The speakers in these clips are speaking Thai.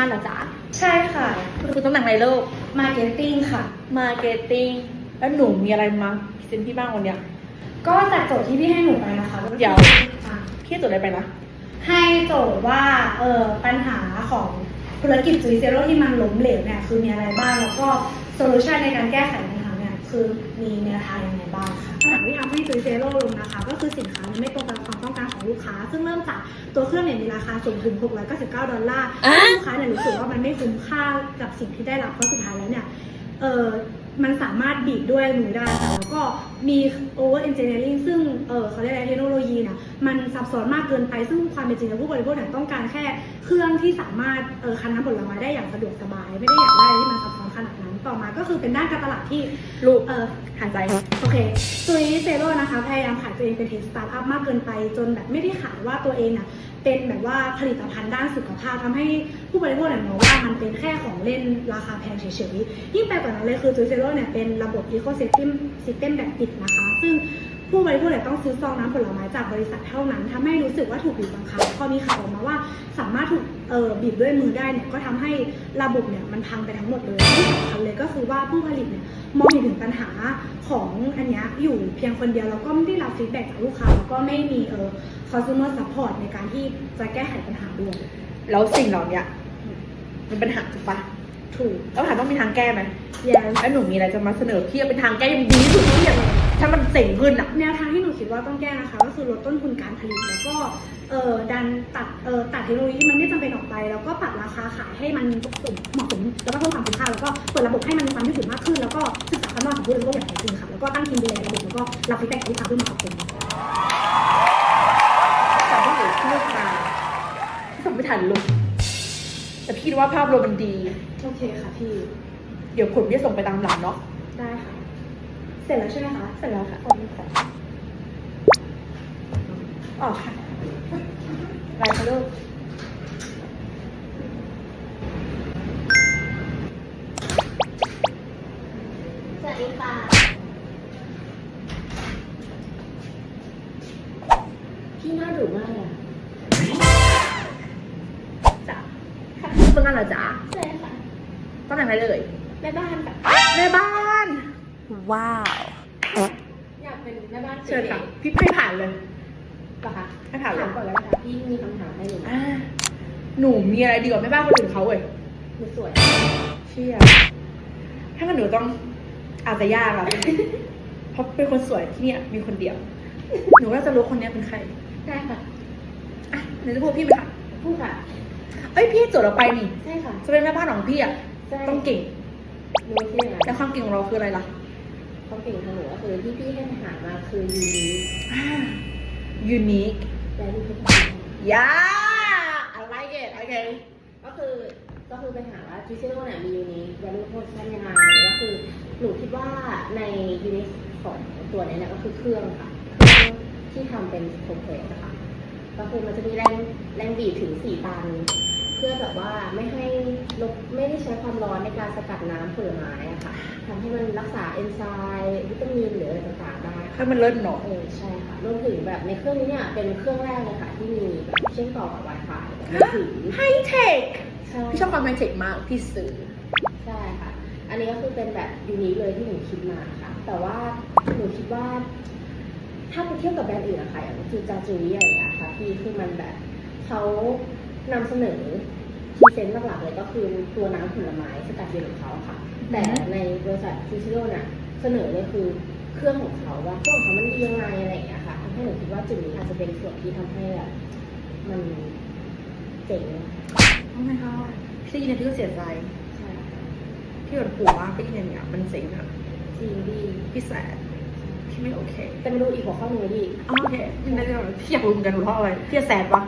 ฝึกงานเหรอจ๊ะใช่ค่ะ คือตำแหน่งอะไรลูกมาร์เก็ตติ้งค่ะ มาร์เก็ตติ้งแล้วหนูมีอะไรมาพรีเซนต์พี่บ้างวันเนี้ย ก็จากโจทย์ที่พี่ให้หนูไปนะคะก็คือเดี๋ยวอะพี่จดอะไรไปนะ ให้โจทย์ว่าเออปัญหาของธุรกิจจุยเซโร่ที่มันล้มเหลวเนี่ยคือมีอะไรบ้างแล้วก็โซลูชันในการแก้ไขปัญหาเนี่ยคือมีแนวทางยังไงบ้างค่ะ ปัญหาที่ทำให้จุยเซโร่ล้มนะคะ ก็คือสินค้าไม่ตรงกับความต้องการของลูกค้า ซึ่งเริ่มจากตัวเครื่องเนี่ยมีราคาสูงถึง 699 ดอลลาร์อะลูกค้าเนี่ยรู้สึกว่ามันไม่คุ้มค่ากับสิ่งที่ได้รับเพราะสุดท้ายแล้วเนี่ยเออมันสามารถบีบด้วยมือได้ค่ะแล้วก็มี over engineering ซึ่งเออเขาเรียกอะไรเทคโนโลยีเนี่ยมันซับซ้อนมากเกินไป ซึ่งความเป็นจริงแล้วผู้บริโภคเนี่ยต้องการแค่เครื่องที่สามารถเออคั้นน้ำผลไม้ได้อย่างสะดวกสบาย ไม่ได้อยากได้อะไรที่มันซับซ้อนขนาดนั้น ต่อมาก็คือเป็นด้านการตลาดที่ลูกเออหายใจโอเคตัวนี้เซโร่นะคะพยายามขายตัวเองเป็นเทสตาร์ทอัพมากเกินไป จนแบบไม่ได้ขายว่าตัวเองน่ะเป็นแบบว่าผลิตภัณฑ์ด้านสุขภาพทำให้ผู้บริโภคเนี่ยมองว่ามันเป็นแค่ของเล่นราคาแพงเฉยๆยิ่งไปกว่านั้นเลยคือจูเซโร่เนี่ยเป็นระบบอีโค y ิส e m ซิสเต็มแบบปิดนะคะ ซึ่ง ผู้บริโภคต้องซื้อซองน้ำผลไม้จากบริษัทเท่านั้นทำให้รู้สึกว่าถูกบีบบังคับพอมีข่าวออกมาว่าสามารถถูกบีบด้วยมือได้เนี่ยก็ทำให้ระบบเนี่ยมันพังไปทั้งหมดเลยที่สำคัญเลยก็คือว่าผู้ผลิตเนี่ยมองเห็นถึงปัญหาของอันนี้อยู่เพียงคนเดียวแล้วก็ไม่ได้รับฟีดแบ็กจากลูกค้าแล้วก็ไม่มีเอ่อ consumer support ในการที่จะแก้ไขปัญหาด้วยแล้วสิ่งเหล่านี้มันเป็นปัญหาถูกปะ ถูกแล้วปัญหาต้องมีทางแก้ไหม yes แล้วหนูมีอะไรจะมาเสนอพี่เป็นทางแก้ยังดีที่สุดที่อย่างถ้ามันเจ๋งขึ้นอะแนวทางที่หนูคิดว่าต้องแก้นะคะ ก็คือลดต้นทุนการผลิตแล้วก็เอ่อดันตัดเอ่อตัดเทคโนโลยีที่มันไม่จำเป็นออกไป แล้วก็ปรับราคาขายให้มันเหมาะสมแล้วก็เพิ่มความคุ้มค่าแล้วก็เปิดระบบให้มันมีความยืดหยุ่นมากขึ้น แล้วก็ศึกษาความต้องการของผู้บริโภคอย่างแท้จริงค่ะแล้วก็ตั้งทีมดูแลระบบแล้วก็รับฟีดแบ็กจากลูกค้าเพื่อมาปรับปรุงแต่ที่หนูพูดมาพี่ฟังไม่ทันลูก แต่พี่ว่าภาพรวมมันดี โอเคค่ะพี่ เดี๋ยวผลพี่จะส่งไปตามหลังเนาะได้ค่ะ เสร็จแล้วใช่ไหมคะ เสร็จแล้วค่ะขอบคุณค่ะอ๋อค่ะไปค่ะลูกสวัสดีค่ะ อะไรเลยแม่บ้านค่ะแม่บ้าน ว้าว อยากเป็นแม่บ้านเชิญค่ะพี่ให้ผ่านเลยปะคะให้ผ่านเลยถามก่อนแล้วนะคะพี่มีคำถามให้หนูอ่าหนูมีอะไรดีกว่าแม่บ้านคนอื่นเขาเว้ยหนูสวยเชี่ยถ้างั้นหนูต้องอาจจะยากอะเพราะเป็นคนสวยที่เนี่ยมีคนเดียว หนูก็จะรู้คนเนี้ยเป็นใครได้ค่ะอะหนูจะพูดพี่ไหมคะพูดค่ะ เอ้ยพี่จดเราไปนี่ใช่ค่ะจะเป็นแม่บ้านของพี่อะใช่ ต้องเก่งหนูคิดอย่างนั้นแต่ความเก่งของเราคืออะไรล่ะ ความเก่งของหนูก็คือที่พี่ให้ทหารมาคือยูนิอ่า unique และรูปเพชร yeah I like it okay ก็คือก็คือไปหาว่าจูเซโร่เนี่ยมียูนิและรูปเพชรยังไงก็คือหนูคิดว่าในยูนิของตัวเนี้เนี่ยก็คือเครื่องค่ะเครื่องที่ทำเป็นโคมเพลนะคะก็คือมันจะมีแรงแรงบีบถึง4ตันเพื่อแบบว่าไม่ให้ลบไม่ได้ใช้ความร้อนในการสกัดน้ำผลไม้อะค่ะทำให้มันรักษาเอนไซม์วิตามินหรืออะไรต่างๆได้ให้มันเลิศหน่อยเออใช่ค่ะรวมถึงแบบในเครื่องนี้เนี่ยเป็นเครื่องแรกเลยค่ะที่มีแบบเชื่อมต่อกับ Wi-Fi แบบมือถือไฮเทคใช่พี่ชอบความไฮเทคมากพี่ซื้อใช่ค่ะ อันนี้ก็คือเป็นแบบยูนิคเลยที่หนูคิดมาค่ะ แต่ว่าหนูคิดว่า ถ้าไปเทียบกับแบรนด์อื่นอะค่ะอย่างจูจาจูรี่อะไรอย่างเงี้ยค่ะพี่คือมันแบบเขา นำเสนอพรีเซนต์หลักๆเลยก็คือตัวน้ำผลไม้สกัดเย็นของเขาค่ะ แต่ในบริษัทซูชิโร่น่ะเสนอเลยคือเครื่องของเขาว่าเครื่องของเขามันดียังไงอะไรอย่างเงี้ยค่ะทำให้หนูคิดว่าจุดนี้อาจจะเป็นส่วนที่ทำให้แบบมันเจ๋งโอ้ my god พี่ได้ยินเนี่ยพี่ก็เสียใจใช่ค่ะพี่หดหัวมากพี่ยินเนี่ยมันเจ๋งอะจริงดีพี่แสบพี่ไม่โอเค แต่ไม่รู้อีกหัวข้อหนึ่งเลยดิอ๋อโอเคพี่ไม่ได้หรอกพี่อยากรู้เหมือนกันเพราะอะไรพี่จะแสบปะ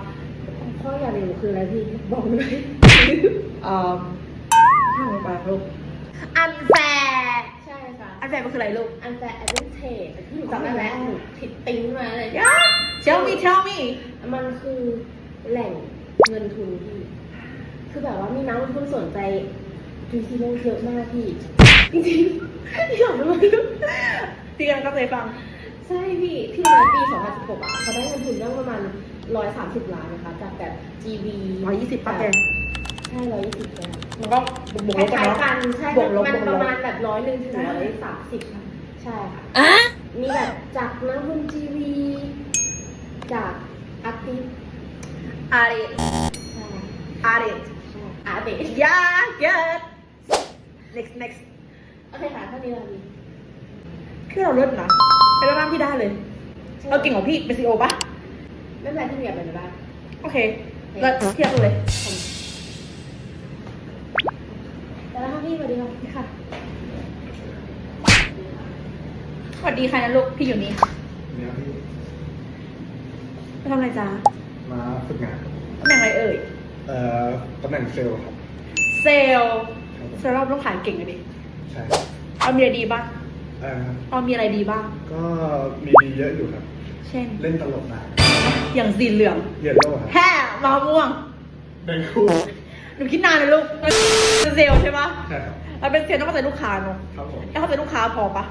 ข้ออย่างหนึ่งคืออะไรพี่บอกหน่อยเอ่อห้าโมงไปลูกอันแฟร์ใช่ค่ะอันแฟร์มันคืออะไรลูก อันแฟร์แอดเวนเทจที่หนูจำได้แล้วหนูติดติ้งมาเลยย่า tell me tell me มันคือแหล่งเงินทุนพี่ คือแบบว่ามีนักลงทุนสนใจจูซีโร่เยอะมากพี่ จริงๆพี่บอกด้วยพี่กำลังตั้งใจฟัง ใช่พี่ พี่มาปี 2016อะเขาได้เงินทุนเรื่องประมาณ 130ล้านนะคะ จากแบบ GV 120ป่ะแกใใช่ร้อยยี่สิบเลยมันก็บวกคลบกันล้ายเนาะ ๆกันใช่บวกลบมันบวกลบ ประมาณแบบร้อยหนึ่งถึงร้อยสามสิบค่ะใช่ค่ะ อะมีแบบจากนักบุญทีวี จากอาร์ติสอาริใช่อาริใช่อาร์ติสยาเกิด next next โอเคค่ะเท่านี้เราดีคือเราเลิศนะไปแล้วบ้างพี่ได้เลย เราเก่งกว่าพี่เป็นซีโอปะ ไม่เป็นไรที่มีแบบไปบ้างโอเคเลิศเทียบกันเลยแต่แล้วค่ะพี่สวัสดีค่ะค่ะสวัสดีค่ะนะลูกพี่อยู่นี่ค่ะเนี่ยพี่ไปทำอะไรจ้ามาฝึกงานตำแหน่งอะไรเอ่ย เอ่อตำแหน่งเซลล์ครับเซลล์เซลล์เราต้องขายเก่งเลยดิใช่เรามีอะไรดีบ้างเอ่อเรามีอะไรดีบ้าง ก็มีดีเยอะอยู่ครับ เช่น เล่นตลกได้ อย่างสีเหลืองเรียนโลครับแฮ่มะม่วงแบ่งคู่หนูคิดนานเลยลูกเป็นเซลล์ใช่ปะใช่ครับเราเป็นเซลล์ต้องเข้าใจลูกค้าเนาะครับผมแล้วเข้าใจลูกค้าพอปะ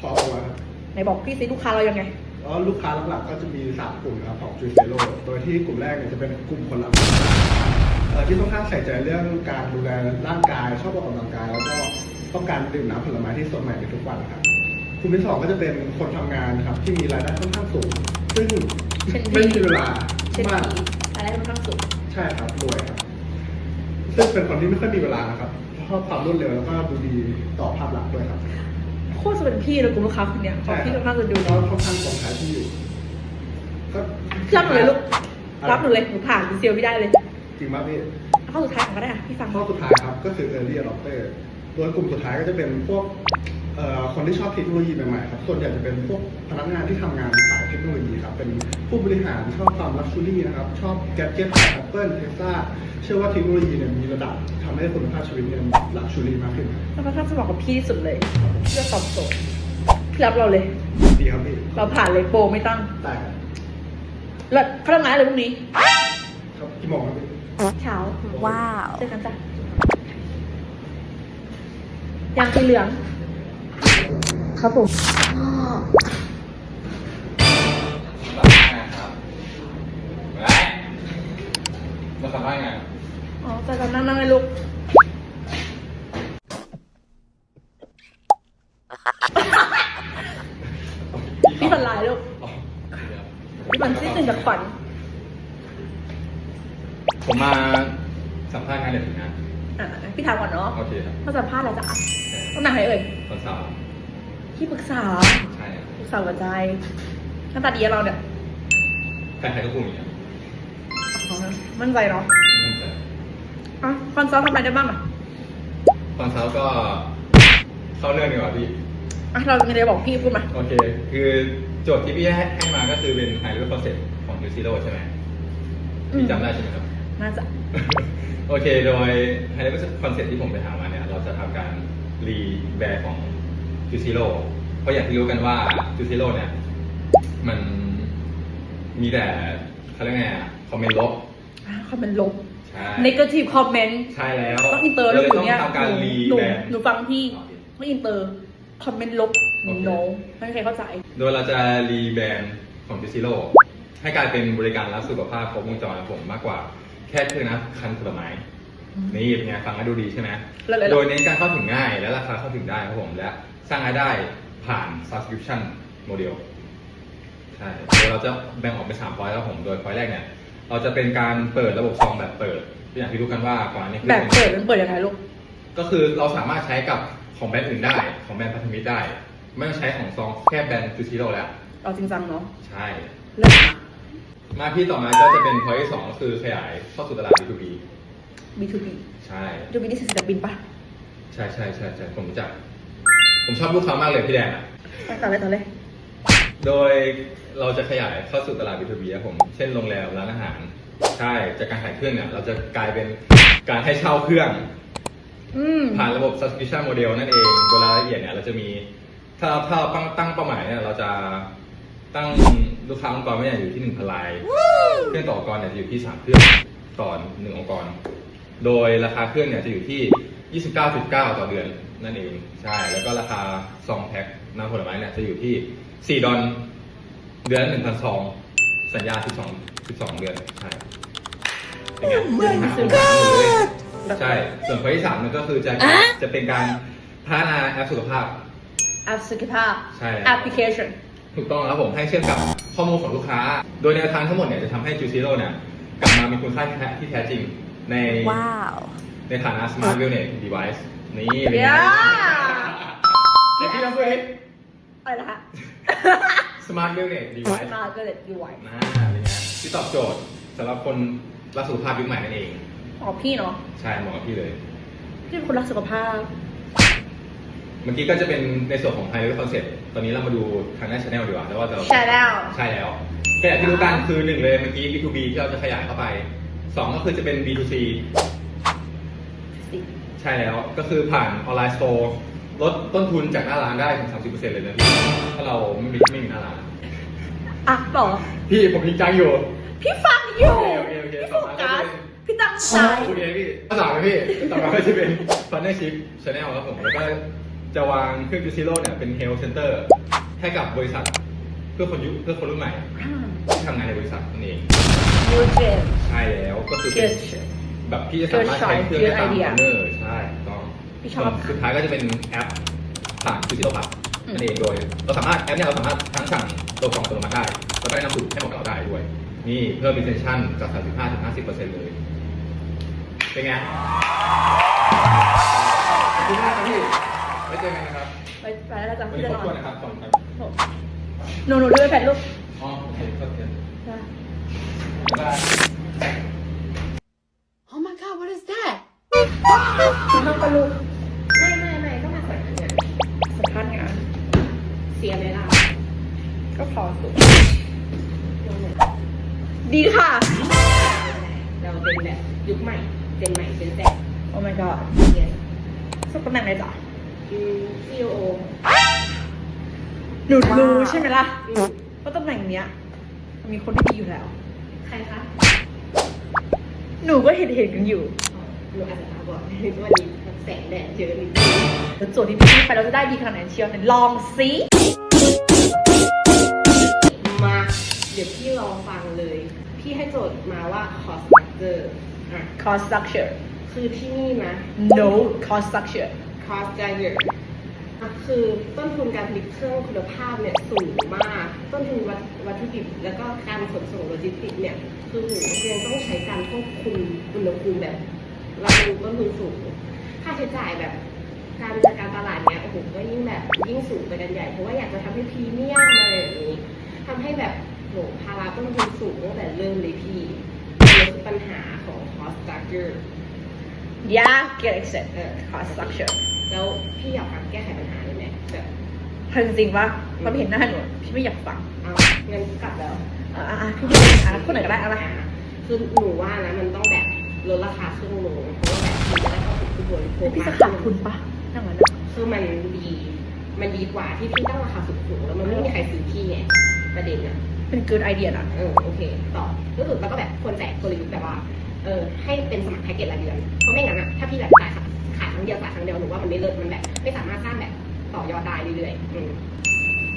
พอมาครับไหนบอกพี่สิลูกค้าเรายังไง แล้วลูกค้าหลักๆก็จะมีสามกลุ่มนะครับของจูเซโลโดยที่กลุ่มแรกเนี่ยจะเป็นกลุ่มคนรับเอ่อที่ต้องการใส่ใจเรื่องการดูแลร่างกายชอบออกกำลังกาย แล้วก็ต้องการดื่มน้ำผลไม้ที่สดใหม่ในทุกวันนะครับกลุ่มที่สองก็จะเป็นคนทำงานครับที่มีรายได้ค่อนข้างสูง ซึ่ง เช่นพี่ไม่มีเวลาเช่นมากพี่อะไรค่อนข้างสุด ใช่ครับรวยครับซึ่งเป็นคนที่ไม่ค่อยมีเวลานะครับชอบความรวดเร็วแล้วก็ดูดีต่อภาพลักษณ์ด้วยครับโคตรจะเป็นพี่เลยกลุ่มลูกค้าคนเนี้ยเพราะพี่ค่อนข้างจะดูก็ค่อนข้างส่งท้ายที่อยู่ก็รับหนูเลยลูกรับหนูเลยหนูผ่านเป็นเซลล์พี่ได้เลย จริงมากพี่ข้อสุดท้ายของก็ได้อะพี่ฟังข้อสุดท้ายครับก็คือ early adopter โดยกลุ่มสุดท้ายก็จะเป็นพวกเอ่อ คนที่ชอบเทคโนโลยีใหม่ๆครับส่วนใหญ่จะเป็นพวกพนักงานที่ทำงานสายเทคโนโลยีครับเป็นผู้บริหารชอบความลักชัวรี่นะครับชอบแกดเจ็ตของ Apple Tesla เชื่อว่าเทคโนโลยีเนี่ยมีระดับทำให้คุณภาพชีวิตเนี่ยลักชัวรี่มากขึ้นครับแล้วค่อนข้างจะเหมาะกับพี่ที่สุดเลยเพื่อตอบโจทย์พี่รับเราเลยดีครับพี่เราผ่านเลยโปรไม่ตั้งได้ครับแล้วเขาทำงานอะไรพรุ่งนี้ครับกี่โมงครับพี่เช้าว้าวเจอกันจ้ะยางสีเหลือง ครับผมสัมภาษณ์งานครับไปมาสัมภาษณ์งานอ๋อเจอกันนั่งนั่งเลยลูกพี่ฝันลายลูกอ๋อพี่ฝันที่ตื่นจากฝัน ผมมาสัมภาษณ์งานเด็กฝึกงานอะพี่ถามก่อนเนาะโอเคครับมาสัมภาษณ์อะไรจ้ะตำแหน่งไหนเอ่ยคนสาว ที่ปรึกษาใช่ครับปรึกษาหัวใจหน้าตาดีอะเราเนี่ยใครๆก็พูดอย่างนี้ครับอ๋อมั่นใจเนาะมั่นใจอะคอนซัลท์ทำอะไรได้บ้างอะตอนเช้าก็เข้าเรื่องดีกว่าพี่ อะเรามีอะไรบอกพี่พูดมาโอเค คือโจทย์ที่พี่ให้ให้มาก็คือเป็น High Level Concept ของ New Zero ใช่ไหมพี่จำได้ใช่ไหมครับ น่าจะ โอเค โดย High Level Concept ที่ผมไปหามาเนี่ย เราจะทำการรีแบร์ของ j u z i r o เพราะอย่างที่รู้กันว่า j u z i r o เนี่ย มันมีแต่เขาเรียกไงอะคอมเมนต์ลบอะคอมเมนต์ลบ ใช่ negative comment ใช่แล้วต้องอินเตอร์ลูกอย่างเงี้ยต้องทำการรีหนูแบร์หนูฟังพี่โอเคไม่อินเตอร์คอมเมนต์ลบโอเค no ไม่มีใครเข้าใจ โดยเราจะรีแบรนด์ของ j u z i r o ให้กลายเป็นบริการรับสุขภาพครบวงจรครับผมมากกว่าแค่เครื่องนะคันผลไม้อืมนี่เป็นไงฟังแล้วดูดีใช่ไหมแล้วแล้วโดยเน้นการเข้าถึงง่ายและราคาเข้าถึงได้ครับผมและ สร้างรายได้ผ่าน subscription model ใช่โดยเราจะแบ่งออกเป็น3พอยต์ครับผม โดยพอยต์แรกเนี่ย เราจะเป็นการเปิดระบบซองแบบเปิดอย่างที่รู้กันว่าก่อนอันนี้คือแบบเปิดมันเปิดยังไงลูก ก็คือเราสามารถใช้กับของแบรนด์อื่นได้ ของแบรนด์พันธมิตรได้ ไม่ต้องใช้ของซองแค่แบรนด์จูซิโร่แล้วเราจริงจังเนาะ ใช่ เลิศนะมาที่ต่อมาก็จะเป็นพอยต์ที่สองก็คือขยายเข้าสู่ตลาด B2B B2B ใช่ B2B นี่คือศิลปินปะใช่ใช่ใช่ใช่ผมรู้จัก ผมชอบลูกค้ามากเลยพี่แดนอะไปต่อเลยต่อเลยโดยเราจะขยายเข้าสู่ตลาด B2B ครับผมเช่นโรงแรมร้านอาหาร ใช่จากการขายเครื่องเนี่ยเราจะกลายเป็นการให้เช่าเครื่อง อืมผ่านระบบ subscription model นั่นเองโดยรายละเอียดเนี่ยเราจะมี ถ้าถ้าเราตั้งตั้งเป้าหมายเนี่ยเราจะตั้งลูกค้าองค์กรไม่ใหญ่อยู่ที่หนึ่งพันรายเครื่องต่อองค์กรเนี่ยจะอยู่ที่สามเครื่องต่อหนึ่งองค์กร โดยราคาเครื่องเนี่ยจะอยู่ที่ 29.9 ต่อเดือน นั่นเองใช่แล้วก็ราคาซองแพ็คน้ำผลไม้เนี่ยจะอยู่ที่ 4 ดอลเดือน1,000ซองสัญญา 12 12 เดือนใช่เป็นไงเดือนหาคนหาหมดเลยใช่ ส่วนข้อที่สามมันก็คือจะจะเป็นการพัฒนาแอปสุขภาพ แอปสุขภาพใช่แล้ว แอปพลิเคชัน ถูกต้องครับผมให้เชื่อมกับข้อมูลของลูกค้า โดยแนวทางทั้งหมดเนี่ยจะทำให้จูซิโร่เนี่ยกลับมามีคุณค่าที่แท้ที่แท้จริงในว้าว ในฐานะ Smart Wellness Device นี่เป็นไง Yeah เดี๋ยวพี่ต้องพูดให้อะไรนะคะ Smart Wellness Device มาก็เลยดีไว้น่าเป็นไงที่ตอบโจทย์สำหรับคนรักสุขภาพยุคใหม่นั่นเอง อ๋อพี่เนาะใช่เหมาะกับพี่เลย พี่เป็นคนรักสุขภาพ เมื่อกี้ก็จะเป็นในส่วนของ High Level Concept ตอนนี้เรามาดูทางหน้า Channel ดีกว่าแล้วว่าจะใช่แล้วใช่แล้วก็อย่างที่รู้กันคือหนึ่งเลยเมื่อกี้ B2B ที่เราจะขยายเข้าไปสองก็คือจะเป็น B2C ใช่แล้วก็คือผ่านออนไลน์สโตร์ลดต้นทุนจากหน้าร้านได้ถึง 30%เลยนะพี่ถ้าเราไม่มีไม่มีหน้าร้าน อะต่อพี่ผมจริงจังอยู่ พี่ฟังอยู่ โอเคโอเคโอเคพี่โฟต่อมาก็กัสเป็นพี่ตั้งใจ โอเคพี่ภาษาไหมพี่ต่อมาก็จะเป็น Partnership Channel ครับผมแล้วก็จะวางเครื่องจูซิโร่เนี่ยเป็น Health Center ให้กับบริษัทเพื่อคนยุคเพื่อคนรุ่นใหม่ที่ทำงานในบริษัทนั่นเองยูเจนใช่แล้วก็คือเป็น Good แบบพี่จะสามารถใช้เครื่องได้ตาม Good ค idea อนเนอร์ใช่ถูกต้องพี่ชอบ ส่วนสุดท้ายก็จะเป็นแอปผ่านจูซิโร่พับอืมนั่นเองโดย เราสามารถแอปเนี่ยเราสามารถทั้งสั่งตัวกล่องอัตโนมัติได้ แล้วก็ได้นำสูตรให้เหมาะกับเราได้ด้วยนี่เพิ่ม retention จาก 35ถึง50%เลยเป็นไงขอบคุณมากครับพี่ไว้เจอกันนะครับไปไปแล้วจ้ะวันพี่นี้จะขอนบอคุณนนะครับขอบคุณครับหนูหนูด้วยแผ่นลูกอ๋อโอเคขอบคุณจ้ะบ๊ายบาย น้องปลาลูกไม่ไม่ไม่ก็มาสัมภาษณ์งานสัมภาษณ์งานเสียเวลาก็พอสุดดีค่ะ เราเป็นแบบยุคใหม่เจนใหม่เจนแซโอ้ my god สักตำแหน่งไหนจ๊ะอืม CEO หนูรู้ใช่ไหมล่ะว่าตำแหน่งเนี้ยมีคนที่ดีอยู่แล้ว ใครคะ หนูก็เห็นเห็นกันอยู่ หนูอาจจะตาบอดวันนี้แสงแดดเยอะนิดนึงแล้วโจทย์ที่พี่ให้ไปเราจะได้ดีขนาดไหนเชียวเนี่ยลองสิมาเดี๋ยวพี่ลองฟังเลย พี่ให้โจทย์มาว่า cost structure อะ cost structure คือที่นี่นะ no cost structure cost structure อะคือต้นทุนการผลิตเครื่องคุณภาพเนี่ยสูงมาก ต้นทุนวัตวัตถุดิบ แล้วก็การขนส่งโลจิสติกส์เนี่ย คือหูยังต้องใช้การควบคุมอุณหภูมิแบบ เราดูต้นทุนสูง ค่าใช้จ่ายแบบการจัดการตลาดเนี้ยโอ้โหก็ยิ่งแบบยิ่งสูงไปกันใหญ่ เพราะว่าอยากจะทำให้พรีเมียมอะไรอย่างนี้ทำให้แบบโหภาระต้นทุนสูงตั้งแต่เริ่มเลยพี่นี่คือปัญหาของ cost structure yeah get it เออ cost structure แล้วพี่อยากฟังแก้ไขปัญหาเลยไหมแบบเอาจริงๆปะพอพี่เห็นหน้าหนูพี่ไม่อยากฟังเอาเงินกลับแล้วอะอะอะพี่พูดอะพูดหน่อยก็ได้อะไรคือหนูว่านะมันต้องแบบ ลดราคาเครื่องลงเพราะว่าแบบมันจะได้เข้าถึงผู้บริโภคพี่จะมากขาดขึ้นทุนปะนั่งนั้นอะคือมันดี มันดีกว่าที่พี่ตั้งราคาสูงๆแล้วมันไม่มีใครซื้อพี่ไงประเด็นอะเป็นเกินไอเดียนะเออโอเค ต่อก็คือแล้วก็แบบควรแจกกลยุทธ์แบบว่าเออให้เป็นสมัครแพ็กเกจรายเดือนเพราะไม่งั้นอะถ้าพี่แบบจ่ายขายครั้งเดียวจ่ายครั้งเดียวหนูว่ามันไม่เลิศมันแบบ ไม่สามารถสร้างแบบต่อยอดได้เรื่อยๆอืม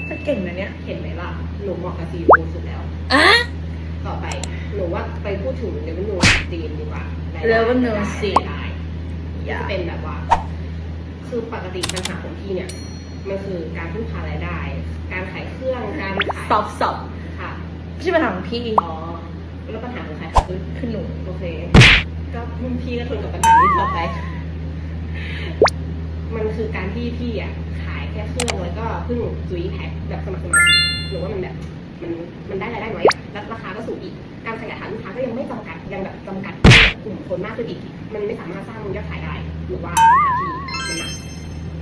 ถ้าเก่งนะเนี่ยเห็นไหมล่ะหนูเหมาะกับซีโอสุดแล้วต่อไป หนูว่าไปพูดถึงเรเวนูจีนดีกว่า Revenue จีน ได้อย่าจะเป็นแบบว่า คือปกติปัญหาของพี่เนี่ย มันคือการพึ่งพารายได้ การขายเครื่อง การขายสอบสอบค่ะ ไม่ใช่ปัญหาของพี่อ๋อ แล้วปัญหาของใครคะคือคือหนู โอเค ก็พี่ก็ทนกับปัญหานี้ต่อไป มันคือการที่พี่อะขายแค่เครื่องแล้วก็เพิ่งจุ้ยแพ็คแบบสมัครสมาชิกหรือว่ามันแบบ มันมันได้รายได้น้อยอะแล้วราคาก็สูงอีก การขยายฐานลูกค้าก็ยังไม่จำกัดยังแบบจำกัดกลุ่มคนมากขึ้นอีก มันไม่สามารถสร้างยอดขายได้หรือว่าปัญหาที่มันหนัก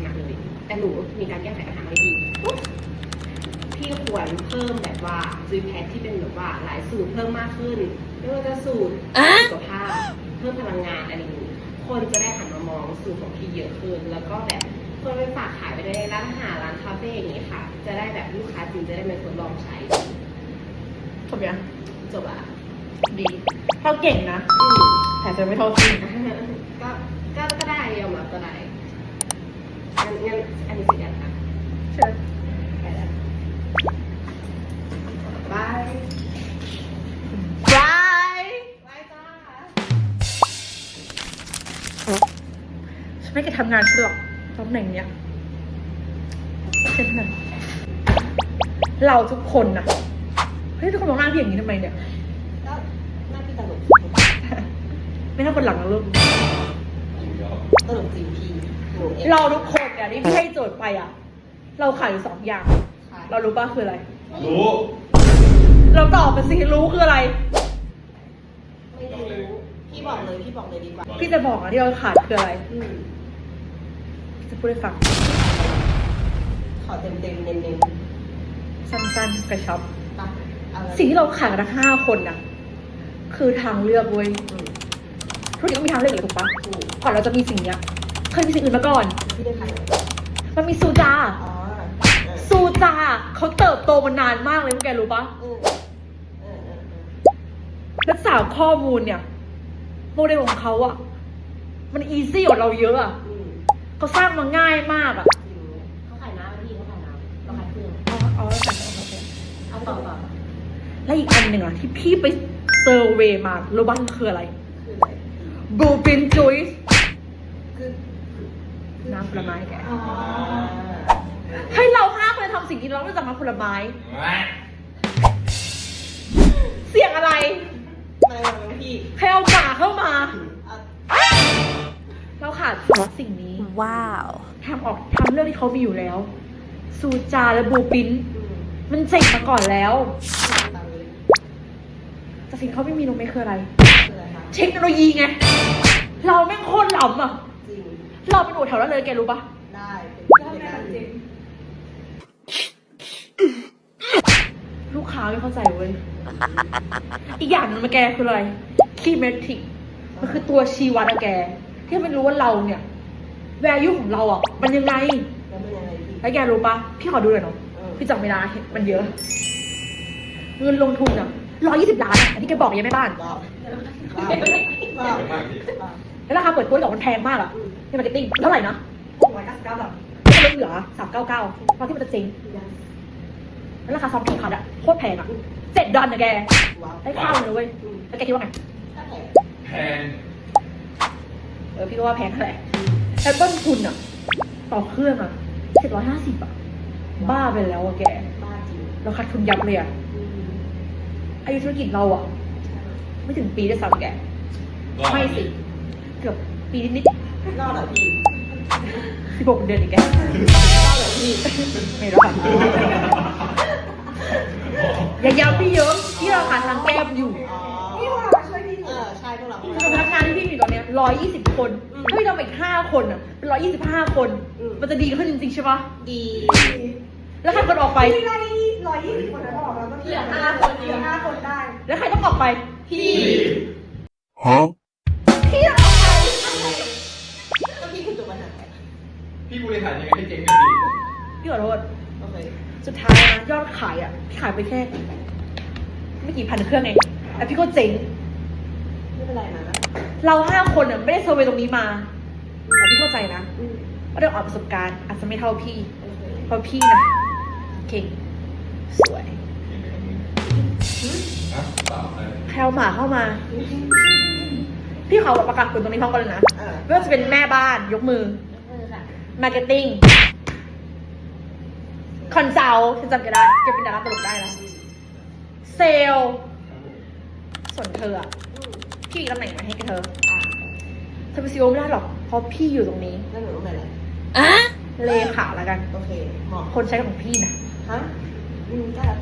หนักเลยแต่หนูมีการแก้ไขปัญหาให้พี่ปุ๊บพี่ควรเพิ่มแบบว่าจุ้ยแพ็คที่เป็นแบบว่าหลายสูตรเพิ่มมากขึ้นไม่ว่าจะสูตรสุขภาพเพิ่มพลังงานอะไรอย่างนี้คนจะได้หันมามองสูตรของพี่เยอะขึ้น แล้วก็แบบคนไปฝากขายไปในร้านอาหารร้านคาเฟ่อย่างนี้ค่ะ จะได้แบบลูกค้าจริงจะได้มาทดลองใช้ จบยังจบละดีเขาเก่งนะ อืมแต่จะไม่เท่าพี่ก็ก็ก็ได้ยอมรับก็ได้งั้นงั้นอันนี้สิกันค่ะเชิญไปแล้วบายบายบายจ้าไม่เคยทำงานฉันหรอกตำแหน่งเนี้ยฉันถนัดเราทุกคนนะเฮ้ยทุกคนมองหน้าพี่อย่างนี้ทำไมเนี่ยก็หน้าพี่ตลกไม่น่าคนหลังนะลูกตลกจริงพี่หนูเองเราทุกคนเนี่ยที่พี่ให้โจทย์ไปอะ เราขายอยู่สองอย่าง ค่ะเรารู้ป่ะคืออะไร รู้เราตอบไปสิรู้คืออะไร ไม่รู้พี่บอกเลยพี่บอกเลยดีกว่าพี่จะบอกนะที่เราขาดคืออะไร อืมพี่จะพูดให้ฟัง ขอเต็มเต็มๆเน้นเน้นสั้นๆกระชับๆปะเอาละ สิ่งที่เราขาดกันทั้งห้าคนน่ะ คือทางเลือกเว้ยอืมทุกอย่างต้องมีทางเลือกอยู่แล้วถูกปะถูกก่อนเราจะมีสิ่งเนี้ย เคยมีสิ่งอื่นมาก่อนพี่ได้ขายไหมมันมีซูจาอ๋อเออซูจาเขาเติบโตมานานมากเลยพวกแกรู้ปะเออเออเออเออรักษาข้อมูลเนี่ยโมเดลของเขาอะมันอีซี่กว่าเราเยอะอะอืมเขาสร้างมาง่ายมากอะจริงเขาขายน้ำไหมพี่เขาขายน้ำเราขายเครื่องเอาเอาแล้วกันเอาแล้วกันเอาต่อต่อ และอีกอันหนึ่งอะที่พี่ไปเซอร์เวย์มารู้บ้างคืออะไรคืออะไรบูปินจุยส์คือน้ำผลไม้แกอ๋อให้เราห้าคนทำสิ่งนี้เราต้องจากน้ำผลไม้ เสียงอะไร อะไรวะพี่ใครเอาหมาเข้ามาเอาเราขาดสองสิ่งนี้ ว้าวทำออกทำเรื่องที่เขามีอยู่แล้ว ซูจาและบูปินอืมมันเจ๋งมาก่อนแล้วตามนี้ แต่สิ่งเขาไม่มีตรงนี้คืออะไร คืออะไรคะเทคโนโลยีไง เราแม่งโคตรล้ำอะ จริงเราเป็นหัวแถวแล้วเลยแกรู้ปะได้เป็นเป็นได้จริงลูกค้าไม่เข้าใจเว้ย อีกอย่างหนึงมาแกคืออะไรคีย์เมทริกมันคือตัวชี้วัดอะแก ที่มันรู้ว่าเราเนี่ย แวร์ยูของเราอะ มันยังไง แล้วเป็นยังไงพี่แล้วแกรู้ปะพี่ขอดูหน่อยเนาะเออพี่จำไม่ได้มันเยอะ เงินลงทุนอะ ร้อยี่สิบล้านอะอันที่แกบอกยังไม่บ้านว้าวว้าวว้าวเยอะมากพี่ว้าวแล้วราคาเปิดตัวดอกมันแพงมากอะในมาร์เก็ตติ้งเท่าไหร่นะหกร้อยเก้าสิบเก้าบาทก็ลดเหลือสามเก้าเก้าตอนที่มันจะเจ๊งแล้วราคาซอมพีคัดอะโคตรแพงอะเจ็ดดอลนะแกว้าวได้ข้าวเลยเว้ยแล้วแกคิดว่าไงถ้าแพงแพงเออพี่ก็ว่าแพงเท่าไหร่แต่ต้นทุนอะ ต่อเครื่องอะเจ็ดร้อยห้าสิบอะ บ้าไปแล้วอะแกบ้าจริงเราขาดทุนยับเลยอะ อืมอายุธุรกิจเราอะไม่ถึงปีด้วยซ้ำแกไม่สิ เกือบปีนิดรอดเหรอพี่ๆสิบหกเดือนอีกแกรอดเหรอพี่ไม่รอดอย่าย้ำพี่เยอะพี่เราหาทางแก้มอยู่อ๋อพี่ว่าช่วยพี่เออใช่พวกเราคือพนักงานที่พี่มีตอนเนี้ร้อยยี่สิบคนอืมถ้าพี่ทำอีกห้าคนอะเป็นร้อยยี่สิบห้าคนอืมมันจะดีขึ้นจริงๆใช่ปะดี แล้วใครคนออกไป พี่ได้ร้อยยี่สิบคนแล้วบอกเราต้องพี่เหลือห้าคนเองเหลือห้าคนได้ แล้วใครต้องออกไป พี่ Huh? พี่ต้องออกไปก็พี่คือตัวปัญหาพี่บริหารยังไงให้เจ๊งเนี่ยพี่พี่ขอโทษ โอเค สุดท้ายนะยอดขายอะพี่ขายไปแค่ ไม่กี่พันเครื่องเองแต่พี่ก็เจ๋งไม่เป็นไรนะเราห้าคนอะไม่ได้เซอร์เวย์ตรงนี้มาแต่พี่เข้าใจนะอืมว่าด้วยอ่อนประสบการณ์อาจจะไม่เท่าพี่โอเคเพราะพี่นะ เก่ง สวยฮะเปล่าอะไรใครเอาหมาเข้ามา พี่ขอประกาศคุณตรงนี้พร้อมกันเลยนะเออไม่ว่าจะเป็นแม่บ้านยกมือเออค่ะมาร์เก็ตติ้ง คอนซัลท์ฉันจำแกได้แกเป็นดาราตลกได้แล้วเซลล์ส่วนเธออะอืมพี่มีตำแหน่งมาให้กับเธออะเธอเป็นซีโอไม่ได้หรอก เพราะพี่อยู่ตรงนี้แล้วหนูต้องเป็นอะไรเลขาแล้วกัน โอเคเหมาะคนใช้ของพี่นะ ฮะอืมได้แล้ว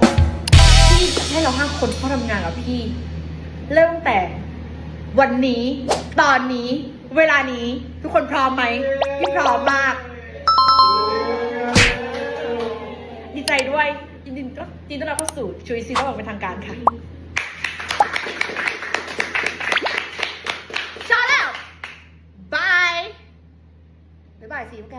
พี่จะให้เราห้าคนเข้าทำงานกับพี่ เริ่มตั้งแต่วันนี้ ตอนนี้ เวลานี้ ทุกคนพร้อมไหมพี่พร้อมมาก ดีใจด้วยยินดีก็ยินดีต้อนรับเข้าสู่ชุยซีโร่เป็นทางการค่ะ ชอบแล้วบายบ๊ายบายสิพวกแก